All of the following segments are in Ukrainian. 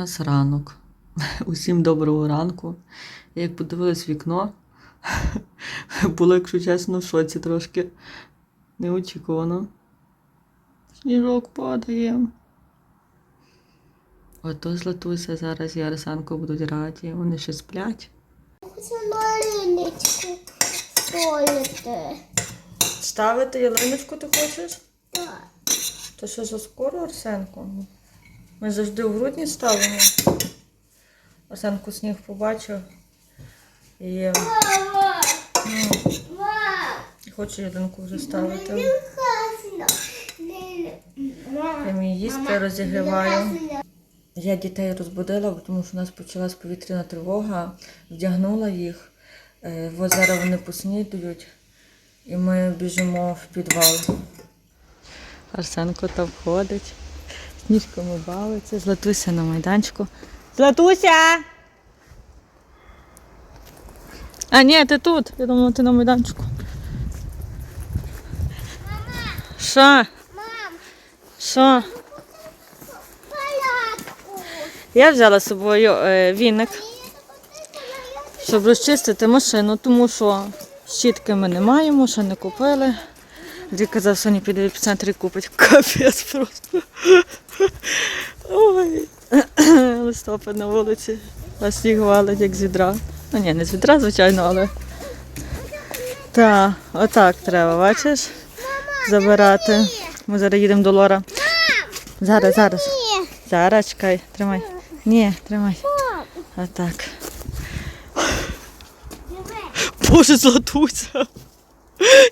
нас ранок. Усім доброго ранку. Я як подивилась вікно, було, якщо чесно, в шоці трошки неочікувано. Сніжок падає. Ото златуся зараз і Арсенко будуть раді. Вони ще сплять. Хочу малиночку солити. Ставити ялиночку ти хочеш? Так. То що за скоро, Арсенко? Ми завжди в грудні ставимо. Арсенко сніг побачив. І ну, мам, хоче ялинку вже ставити. Я мій їсти розігріваю. Я дітей розбудила, тому що у нас почалась повітряна тривога, вдягнула їх. Е, Ось зараз вони поснідують, і ми біжимо в підвал. Арсенко там входить, сніжками бавиться, Златуся на майданчику. Златуся! А, ні, ти тут. Я думала, ти на майданчику. Що? Мам, Що? Я взяла з собою е, віник, щоб розчистити машину, тому що щітки ми не маємо, ще не купили. Андрій казав, що не піде в епіцентрі купить капець просто. Ой. Листопад на вулиці, а сніг валить, як з відра. Ну ні, не з відра, звичайно, але. Так, отак треба, бачиш? Забирати. Ми зараз їдемо до Лора. Зараз, зараз. Зараз чекай, тримай. Ні, тримай. Отак. Боже, златуся.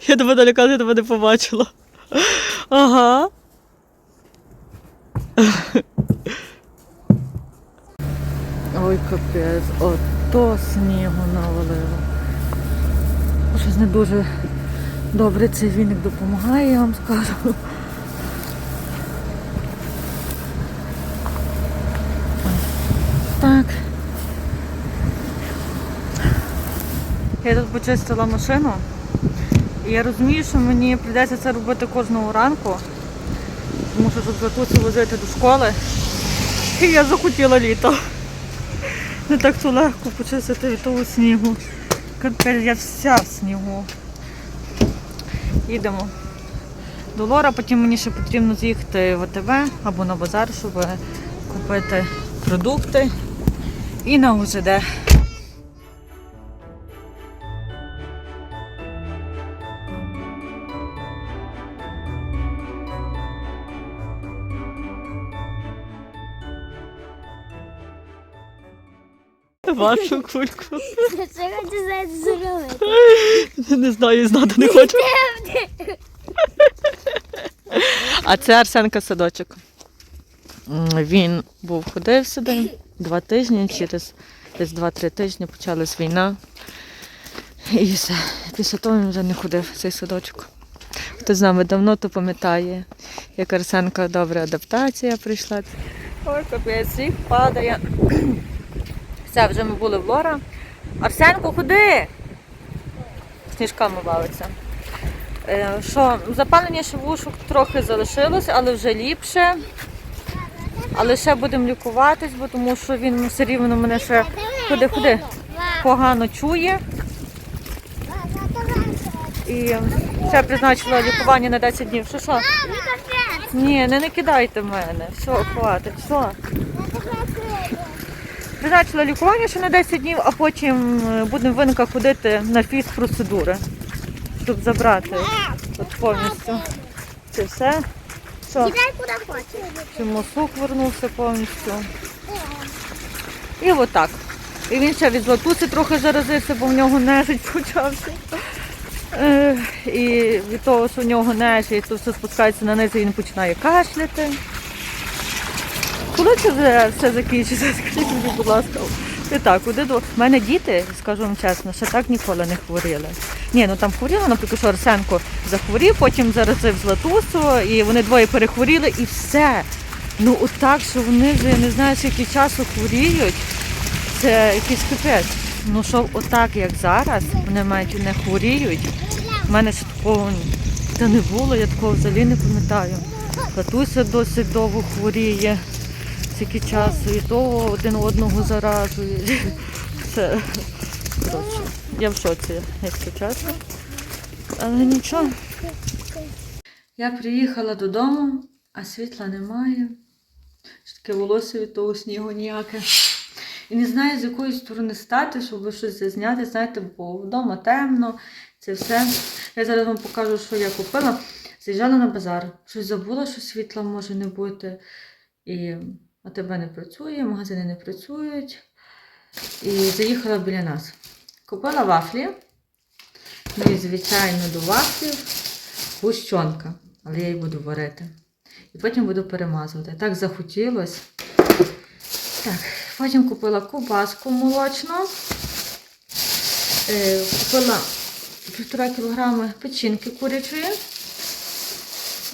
Я тебе налякала, я тебе не побачила. Ага. Ой, капець, ото снігу навалило. Щось не дуже добре цей віник допомагає, я вам скажу. Так. Я тут почистила машину. Я розумію, що мені прийдеться це робити кожного ранку. Тому що щоб Златусю возити до школи. І я захотіла літо. Не так то легко почистити від того снігу. Капель, я вся в снігу. Їдемо до Лора, потім мені ще потрібно з'їхати в АТБ або на базар, щоб купити продукти і на УЗД. Вашу кульку. Це хочу знаєте зробити. Не знаю, знати не хочу. А це Арсенка садочок. Він був ходив сюди два тижні, через десь два-три тижні почалась війна. І все. Після того він вже не ходив в цей садочок. Хто з нами давно, то пам'ятає, як Арсенка добра адаптація прийшла. Ой, капець, сніг падає. Все, вже ми були в Лора. Арсенко, ходи! Сніжками бавиться. Е, Що, запалення шивушок трохи залишилось, але вже ліпше. Але ще будемо лікуватись, бо тому що він все рівно мене ще ходи, ходи, погано чує. І ще призначила лікування на 10 днів. Що що? Ні, не накидайте мене. Все, хватить, все. Призначила лікування ще на 10 днів, а потім е, будемо винка ходити на фіз-процедури, щоб забрати от повністю. Це все. Що? Хочеш. Чимосук вернувся повністю. І отак. І він ще від златуси трохи заразився, бо в нього нежить почався. Е, І від того, що в нього нежить, то все спускається на низ і він починає кашляти. Коли це вже все закінчиться, скажіть мені, будь ласка. І так, куди до. У мене діти, скажу вам чесно, ще так ніколи не хворіли. Ні, ну там хворіли, наприклад, що Арсенко захворів, потім заразив Златусу, і вони двоє перехворіли і все. Ну отак, що вони вже не знаю, скільки часу хворіють, це якийсь капець. Ну що отак, як зараз, вони мають не хворіють. У мене ще такого та не було, я такого взагалі не пам'ятаю. Катуся досить довго хворіє. Стільки часу, і то один одного заразують. Це коротше, я в шоці, якщо чесно. Але нічого. Я приїхала додому, а світла немає. Таке волосся від того снігу ніяке. І не знаю, з якої сторони стати, щоб щось зазняти. Знаєте, бо вдома темно, це все. Я зараз вам покажу, що я купила. Заїжджала на базар. Щось забула, що світла може не бути. І АТБ не працює, магазини не працюють. І заїхала біля нас. Купила вафлі. Ну і, звичайно, до вафлів гущонка. Але я її буду варити. І потім буду перемазувати. Так захотілося. Так, потім купила ковбаску молочну. Е, купила півтора кілограми печінки курячої.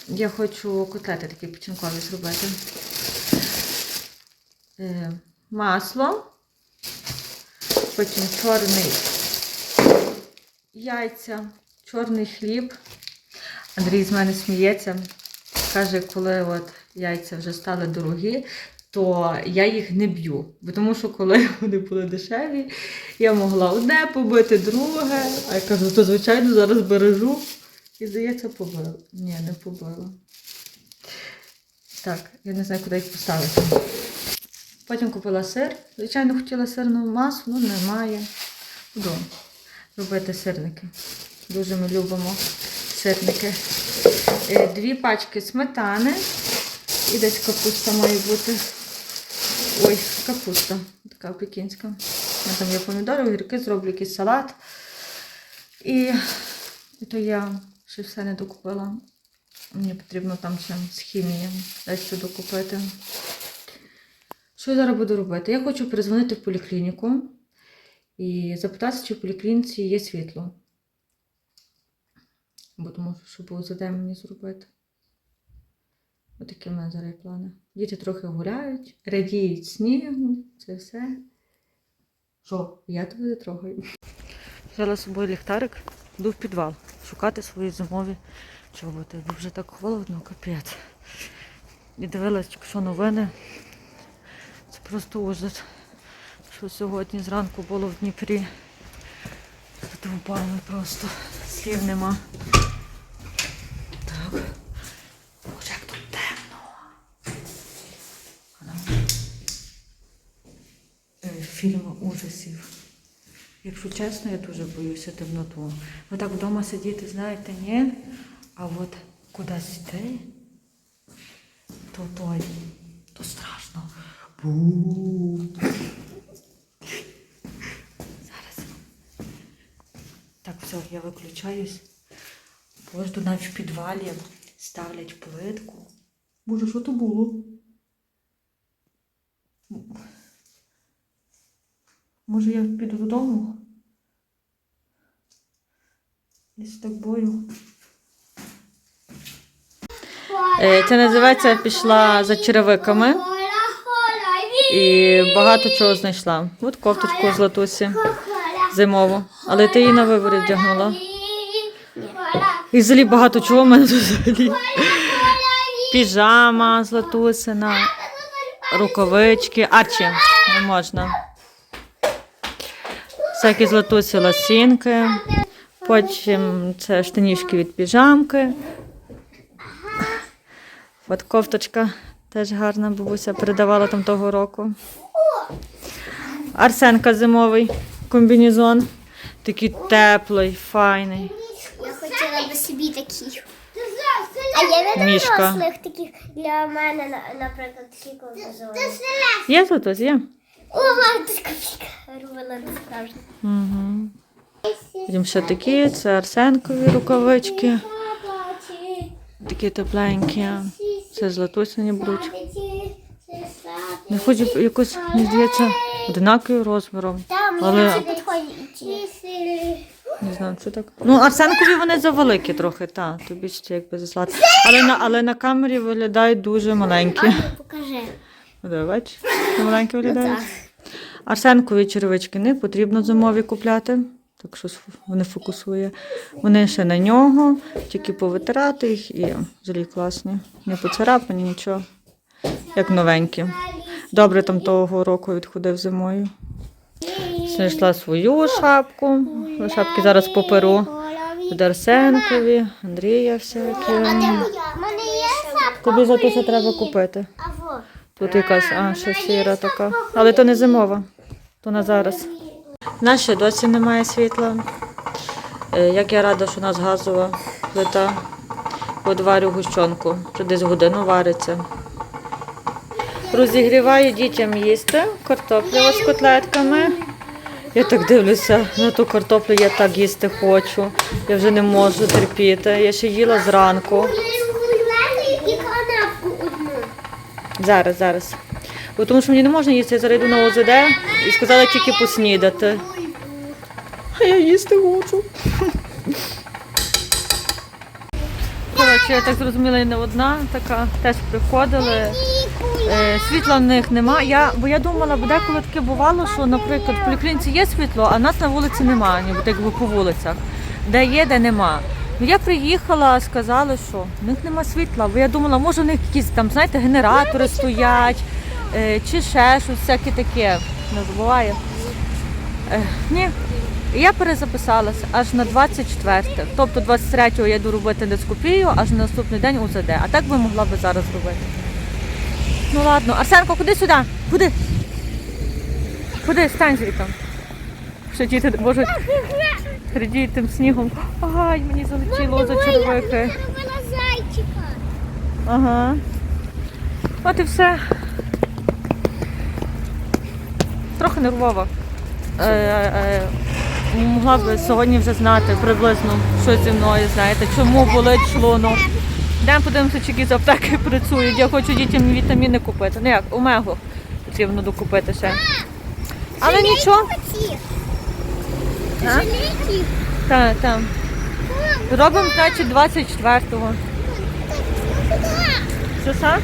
Я хочу котлети такі печінкові зробити. Е, масло. Потім чорний яйця, чорний хліб. Андрій з мене сміється. Каже, коли от яйця вже стали дорогі, то я їх не б'ю. Бо тому що коли вони були дешеві, я могла одне побити, друге. А я кажу, то звичайно зараз бережу. І здається, побила. Ні, не побила. Так, я не знаю, куди їх поставити. Потім купила сир. Звичайно, хотіла сирну масу, ну немає. Буду робити сирники. Дуже ми любимо сирники. Е, Дві пачки сметани. І десь капуста має бути. Ой, капуста. Така пекінська. Я там є помідори, огірки, зроблю якийсь салат. І, і то я ще все не докупила. Мені потрібно там ще з хімії десь докупити. Що я зараз буду робити? Я хочу перезвонити в поліклініку і запитатися, чи в поліклініці є світло. Бо тому що було за мені зробити. Отакі в мене зараз плани. Діти трохи гуляють, радіють снігу, це все. Що, я тебе не трогаю. Взяла з собою ліхтарик, йду в підвал шукати свої зимові чоботи, бо вже так холодно, капець. І дивилась, що новини. Просто ужас. Що сьогодні зранку було в Дніпрі. Задовбали просто. Слів нема. Так. Боже, як тут темно. Е, Фільми ужасів. Якщо чесно, я дуже боюся темноту. Ну так вдома сидіти, знаєте, ні. А от кудись йти, то той, то страшно. Бу. Зараз. Так, все, я виключаюсь. Боже, навіть в підвалі ставлять плитку. Боже, що то було? Може я піду додому? Я так бою. Е, Це називається пішла за черевиками і багато чого знайшла. От кофточку з латусі зимову. Але ти її на виборі вдягнула. І взагалі багато чого в мене взагалі. Піжама з латусина, рукавички. Арчі, не можна. Всякі з латусі. Потім це штанішки від піжамки. От кофточка теж гарна, бабуся передавала там того року. Арсенка зимовий комбінезон. Такий теплий, файний. Я хотіла би собі такі. А є не дорослих таких для мене, наприклад, такі комбізони. Є тут ось є. О, мам, ти копійка. Робила не справжня. Угу. Потім ще такі, це арсенкові рукавички. Такі тепленькі. Це златусині будуть. Не хочу якось, мені здається, одинаковим розміром. Але- це. Не знаю, що так. Ну, арсенкові вони завеликі трохи, та, тобі ще якби заслати. Але на, але на камері виглядають дуже маленькі. Покажи. Де, маленькі виглядають. Арсенкові черевички не потрібно зимові купляти. Так що вони фокусує. Вони ще на нього, тільки повитирати їх і взагалі класні. Не поцарапані, нічого. Як новенькі. Добре там того року відходив зимою. Знайшла свою шапку. Шапки зараз поперу. Від Арсенкові, Андрія всякі. Тобі за що треба купити. Тут якась, а, ще сіра така. Але то не зимова, то на зараз. У нас ще досі немає світла. Е, Як я рада, що у нас газова плита. Подварю гущонку. Вже десь годину вариться. Розігріваю дітям їсти картоплю з котлетками. Я так дивлюся на ту картоплю, я так їсти хочу. Я вже не можу терпіти. Я ще їла зранку. Зараз, зараз. Тому що мені не можна їсти, я зараз на ОЗД і сказали тільки поснідати. А я їсти хочу. Коротше, я так зрозуміла, і не одна така, теж приходили. Е, світла в них нема. Я, бо я думала, бо деколи таке бувало, що, наприклад, в поліклініці є світло, а нас на вулиці немає, ніби так по вулицях. Де є, де нема. Ну я приїхала, сказали, що в них нема світла. Бо я думала, може в них якісь там, знаєте, генератори стоять, чи ще щось, всяке таке. Не забуває. Е, ні. Я перезаписалася аж на 24. Тобто 23-го я йду робити дископію, аж на наступний день УЗД. А так би могла би зараз робити. Ну ладно, Арсенко, куди сюди? Куди? Куди? Стань звідти. Що діти можуть радіють тим снігом. Ай, мені залетіло за червики. Ага. От і все. Трохи нервова. Е, е, могла б сьогодні вже знати приблизно, що зі мною, знаєте, чому болить шлунок. Йдемо подивимося, чи які з аптеки працюють. Я хочу дітям вітаміни купити. Ну як, омегу потрібно докупити ще. Але нічого. А? Так, так. Робимо, значить, 24-го. Що сам?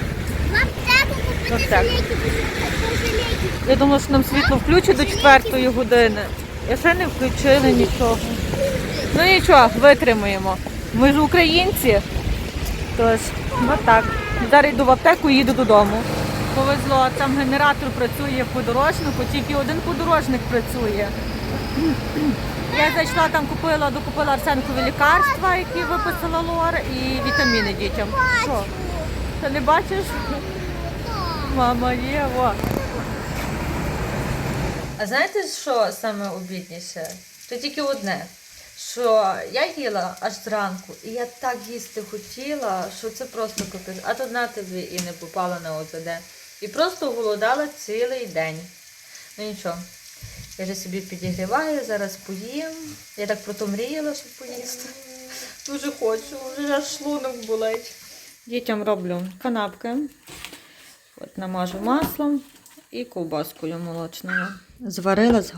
Жилетик. Жилетик. Я думала, що нам світло включать до 4 години. Я ще не включили нічого. Ну нічого, витримаємо. Ми ж українці. Тож, так. Зараз йду в аптеку і їду додому. Повезло, там генератор працює в подорожнику, тільки один подорожник працює. Я зайшла там, купила, докупила Арсенкові лікарства, які виписала Лор, і вітаміни дітям. Що? Ти не бачиш? Мама є, во. А знаєте, що саме обідніше? Це тільки одне. Що я їла аж зранку, і я так їсти хотіла, що це просто капець. А то на тобі і не попала на ОЗД. І просто голодала цілий день. Ну нічого. Я вже собі підігріваю, зараз поїм. Я так про то мріяла, щоб поїсти. Дуже хочу, вже аж шлунок болить. Дітям роблю канапки. От намажу маслом і ковбаскою молочною. Зварила з.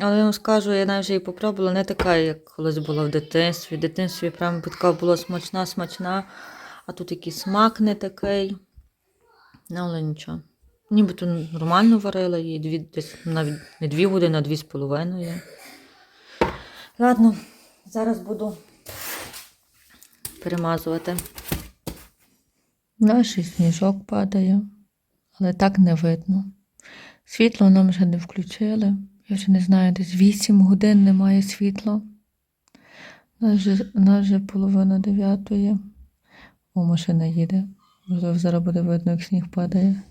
Але я вам скажу, я навіть її попробувала не така, як колись була в дитинстві. В дитинстві прям така була смачна, смачна, а тут який смак не такий. Ну, але нічого. Нібито нормально варила її, дві, десь навіть не дві години, а дві з половиною. Ладно, зараз буду перемазувати. Наш сніжок падає, але так не видно. Світло нам вже не включили. Я вже не знаю, десь 8 годин немає світла. Нас же, нас же половина дев'ятої. О, машина їде. Можливо, зараз буде видно, як сніг падає.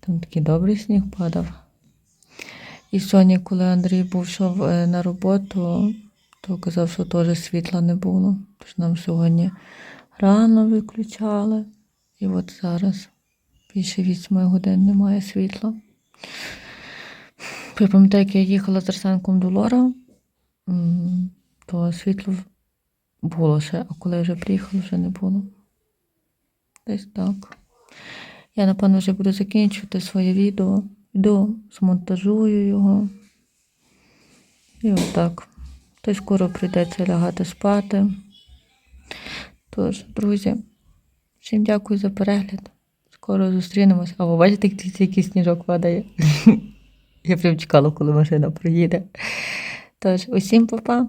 Там такий добрий сніг падав. І сьогодні, коли Андрій був йшов е, на роботу, то казав, що теж світла не було. Тож нам сьогодні рано виключали. І от зараз більше 8 годин немає світла. Я пам'ятаю, як я їхала з Арсенком до Лора, то світло було ще, а коли я вже приїхала, вже не було. Десь так. Я, напевно, вже буду закінчувати своє відео. Йду, змонтажую його. І отак. То й скоро прийдеться лягати спати. Тож, друзі, всім дякую за перегляд. Скоро зустрінемось. А ви бачите, який сніжок падає? Я прям чекала, коли машина проїде. Тож, усім па-па.